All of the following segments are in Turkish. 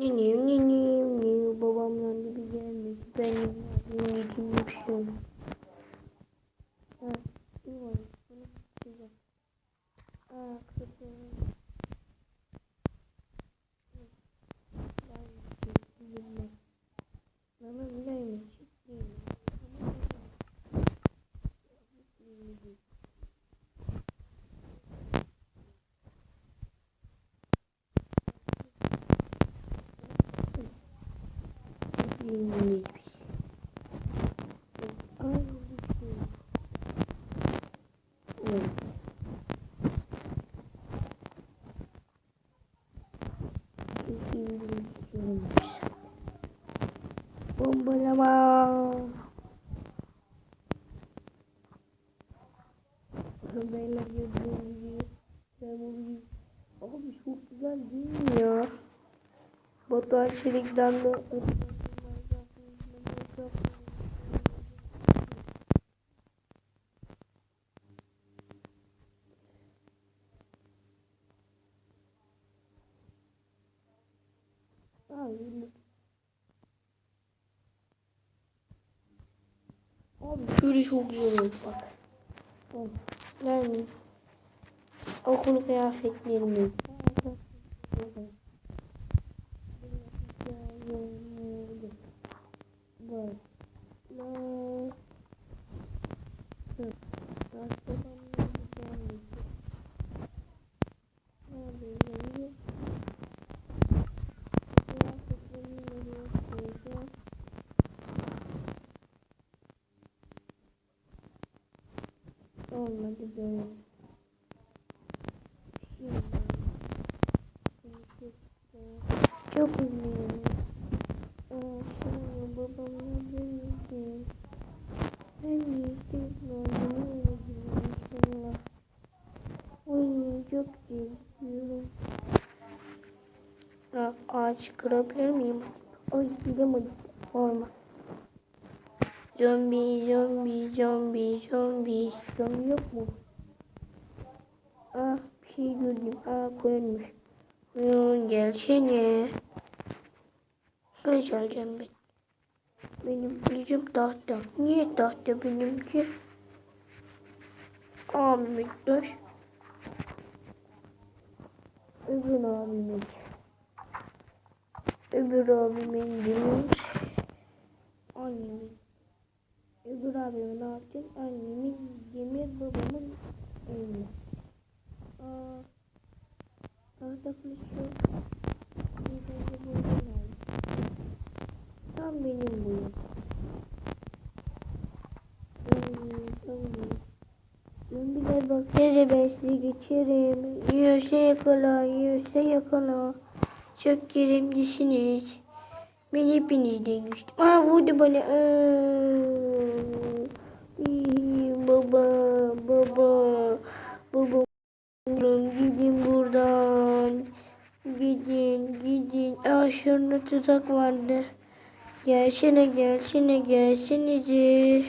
Ninim ninim ninim babamdan gibi gelmiş. Benim abim gideyim yapıyorum. Ha, iyi var. Bunu güzel. Aa, kızım. Mama bilaymış. Evet. Bombalama. Beyler gördüğünüz gibi ben bu video- Abi çok güzel değil mi ya? Batuhan Çelik'ten de Abi Abi şöyle çok güzel oldu bak. Bak, Yani okul kıyafetlerimiz. Bak. Bak. Olmadı böyle. Çok üzgünüm. Aa, Şimdi babamla birlikte. Ben öğrendim inşallah. Oy çok. Aa, ağaç kırabilir miyim? Ay bilemedim. Olmaz. Zombi, zombi, zombi, zombi. Zombi yok mu? Aa, bir şey gördüm. Aa, koyulmuş. Koyun gelsene. Kılıç alacağım ben. Benim kılıcım tahta. Niye tahta benimki? Abimin taş. Öbür abimin. Öbür abimin. Annemin. Öbür abime ne yapacağız? Annemin demir babamın elma. Aa, tahta kılıç yok. Bir tane buradan aldım. Tam benim boyum. Hmm, tamam. Zombiler bak gece ben sizi geçerim. Yiyorsa yakala, yiyorsa yakala. Çok yerimcisiniz. Ben hepinizden güçlüyüm. Aa vurdu bana. Aa. Baba, baba, baba. Gidin buradan. Gidin, gidin. Şurada tuzak vardı. Gelsene, gelsene, gelsenize.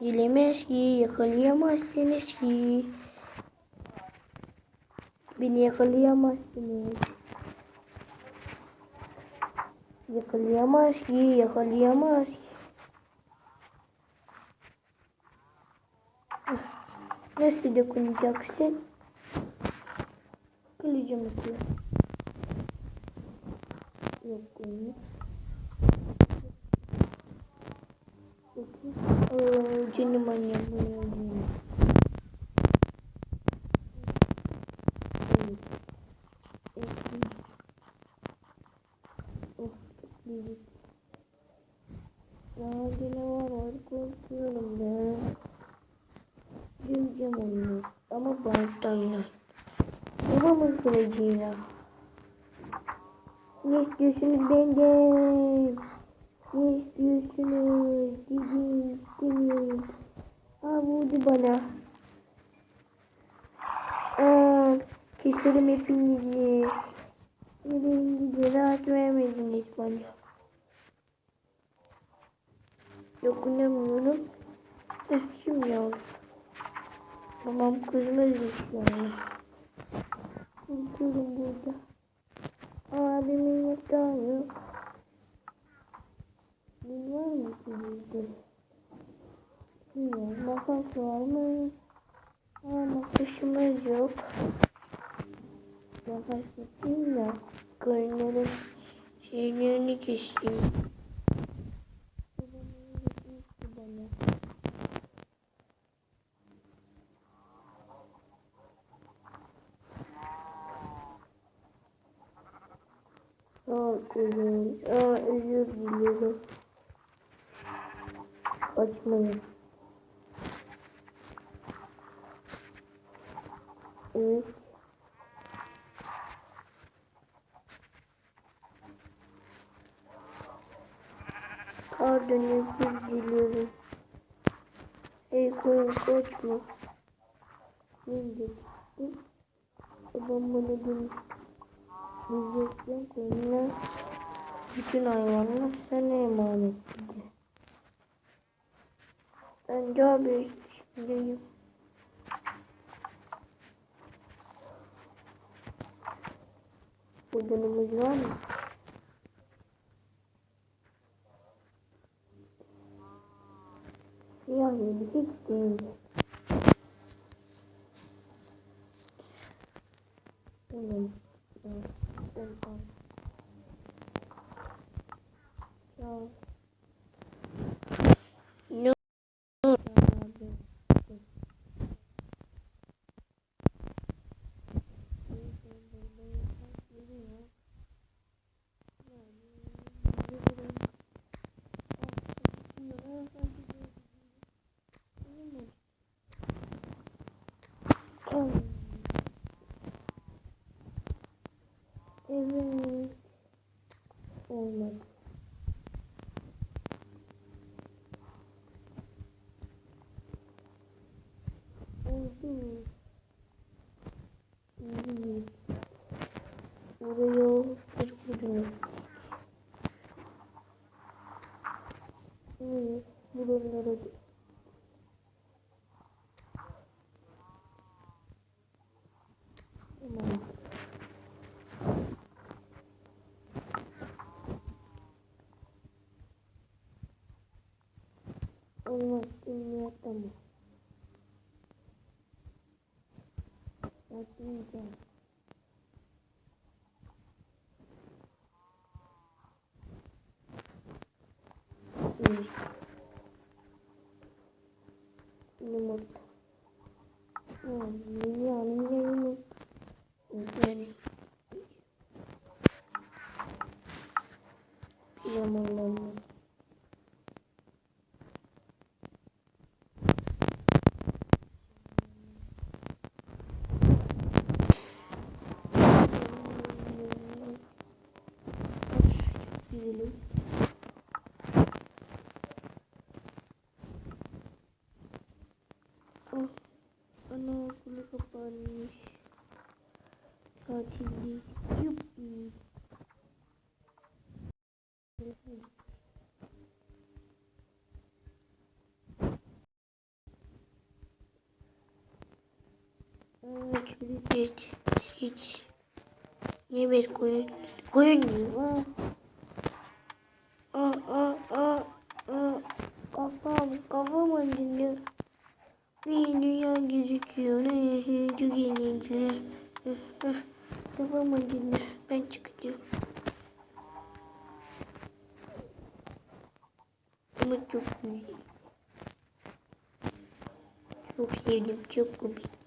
Bilemez ki, yakalayamazsınız ki. Beni yakalayamazsınız. Yakalayamaz ki, yakalayamaz ki. Nasıl dokunacaksın? Kılıcım atıyor. Yok. Aa, canım annem bu ne oluyor? Evet. Evet. Oh, çok büyük. Daha yine var var korkuyorum ben. Döveceğim onu. Ama baltayla. Babamın kılıcıyla. İstiyorsunuz benden? Ne istiyorsunuz? Gidin istemiyorum. Aa vurdu bana. Aa, keserim hepinizi. Gidiyor? Rahat vermediniz bana. Dokunamıyorum. Heh, şimdi oldu. Babam kızmaz yani. Durun burada. Abimin Makas yok. Bil var mı sizde? Bilmiyorum. Makas var mı? Aa makasımız yok. Makas yapayım da. Koyunların şeylerini keseyim. Babamın gitmişti bana. Aa koyun. Aa özür dilerim. Açmayın. Evet. Pardon özür diliyorum. Ey koyun kaçma. Ben gittim. Babam bana demişti. Diyeceksin koyunlar. Bütün hayvanlar sana emanet dedi. Ben daha bir işimdeyim. Odunumuz var mı? Yani hiç değil. Tamam. Tamam. Tamam. No. Evet. Olmadı. Oldu. İyi. Buraya bir kudunu. Buralara da. Tamam. Olmaz. Dünyada mı? Atmayacağım. Evet. Yumurta. Hmm, dünyanın ne yumurta? Yani. Yamanlanma. Gidelim. Ah, ana okulu kapanmış. Tatildeyiz. Yuppi. Evet, hiç, hiç. Ne bir koyun? Koyun mu? Aa, aa, aa. Kafam, kafam acıyor. Bir dünya gözüküyor. Çok eğlenceli. Kafam acıyor. Ben çıkacağım. Ama çok güzel. Çok sevdim. Çok komikti.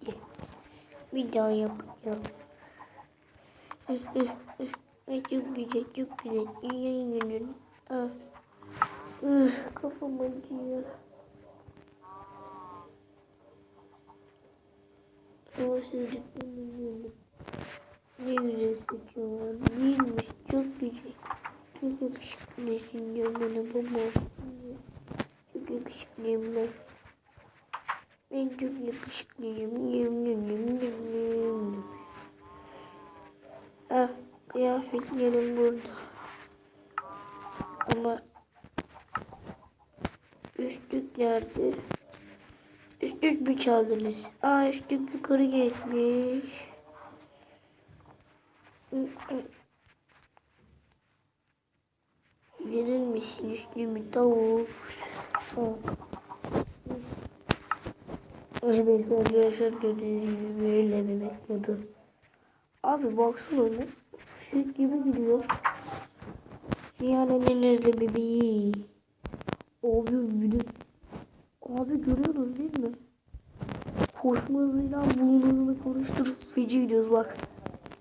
Daha yapacağım. Çok güzel, çok güzel. Dünyayı görün. Ah. Kafam acıyor. Ama sevdiklerimi yiyelim. Ne güzel seçiyorlar. Değil mi? Çok güzel. Çok yakışıklısın diyor bana babam. Çok yakışıklıyım ben. Ben çok yakışıklıyım. Yem yem yem yem yem. Ah, kıyafetlerim burada. Ama üstlük nerede? Üstlük mü çaldınız? Aa üstlük yukarı gitmiş. Verir misin üstümü tavuk? Ha. Arkadaşlar, arkadaşlar gördüğünüz gibi böyle bebek modu. Abi baksana ne? Fişek gibi gidiyor. Dünyanın en hızlı bebeği. Abi bir. Abi görüyorsunuz değil mi? Koşma hızıyla burun hızını konuşturup feci gidiyoruz bak.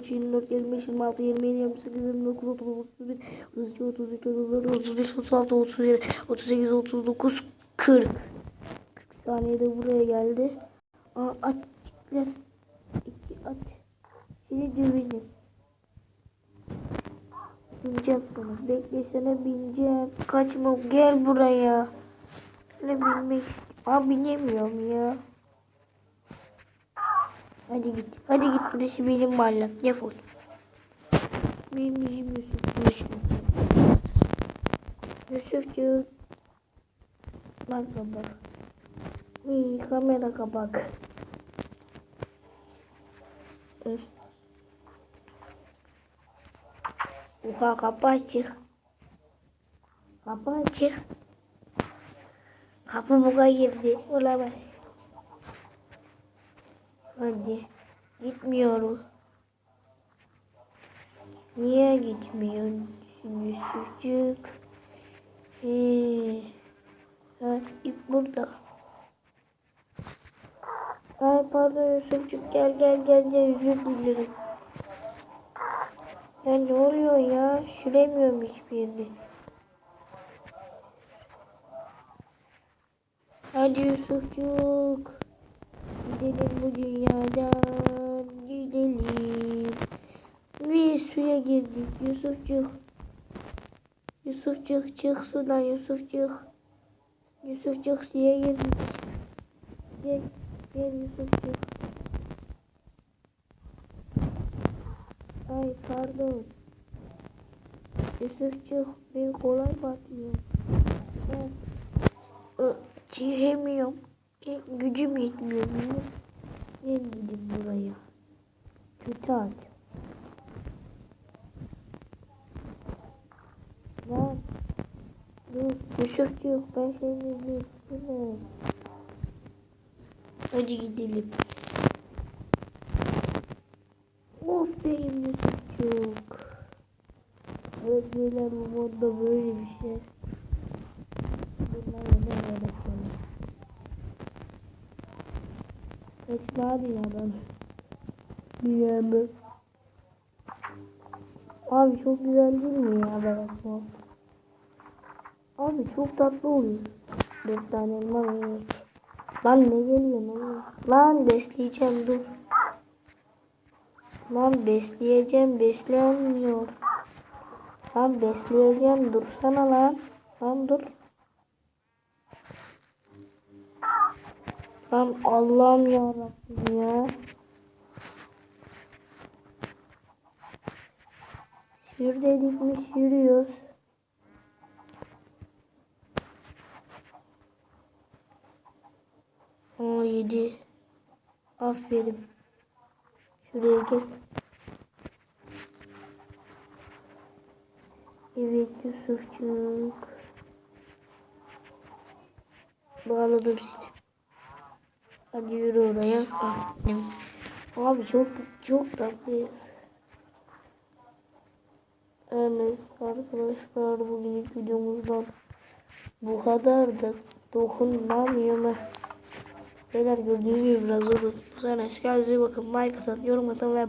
30, 31, 32, 33, 34, 35, 36, 37, 38, 39, 40. 40 saniyede buraya geldi. Aa, at çiftler. İki at. Seni döveceğim. Bineceğim sana. Beklesene bineceğim. Kaçma gel buraya. Şöyle binmek. Aa binemiyorum ya. Hadi git. Hadi git burası benim mahallem. Defol. Benim yüzüm Yusuf. Yusuf. Yusufcuğum. Bak bak. İyi kamera kapak. Öf. Oha kapı açık. Kapı açık. Girdi. Olamaz. Hadi. Gitmiyorum. Niye gitmiyorsun Yusufcuk? Ee, ha, ip burada. Ay pardon Yusufcuk gel gel gel gel özür dilerim. Ya ne oluyor ya? Süremiyorum hiçbir yerde. Hadi Yusufcuk. Gidelim bu dünyadan. Gidelim. Bir suya girdik Yusufcuk. Yusufcuk çık sudan Yusufcuk. Yusufcuk suya girdik. Gel. Gel Yusufcuk. Ay pardon. Yusufcuk ben kolay batmıyor. Ben Ö, çekemiyorum. E, Gücüm yetmiyor benim. Gel gidin buraya. Kötü at. Lan. Dur. Yusufcuk ben seni bekliyorum. Hadi gidelim. Aferin Yusufcuk. Evet beyler bu modda böyle bir şey. Bunlar ne böyle Kaçma dünyadan. Dünyadan. Abi çok güzel değil mi ya bebek mod? Abi çok tatlı oluyor. Dört tane elma ve Lan ne geliyor lan? Lan besleyeceğim dur. Lan besleyeceğim besleyemiyor. Lan besleyeceğim dursana lan. Lan dur. Lan Allah'ım ya. Sür dedik mi sürüyoruz. Aa yedi. Aferin. Şuraya gel. Evet Yusufçuk. Bağladım seni. Hadi yürü oraya. Abi çok çok tatlıyız. Evet arkadaşlar bugünkü videomuzdan bu kadardı. Dokunamıyorum. Beyler gördüğünüz gibi biraz zor. Bu sene iyi bakın. Like atın, yorum atın ve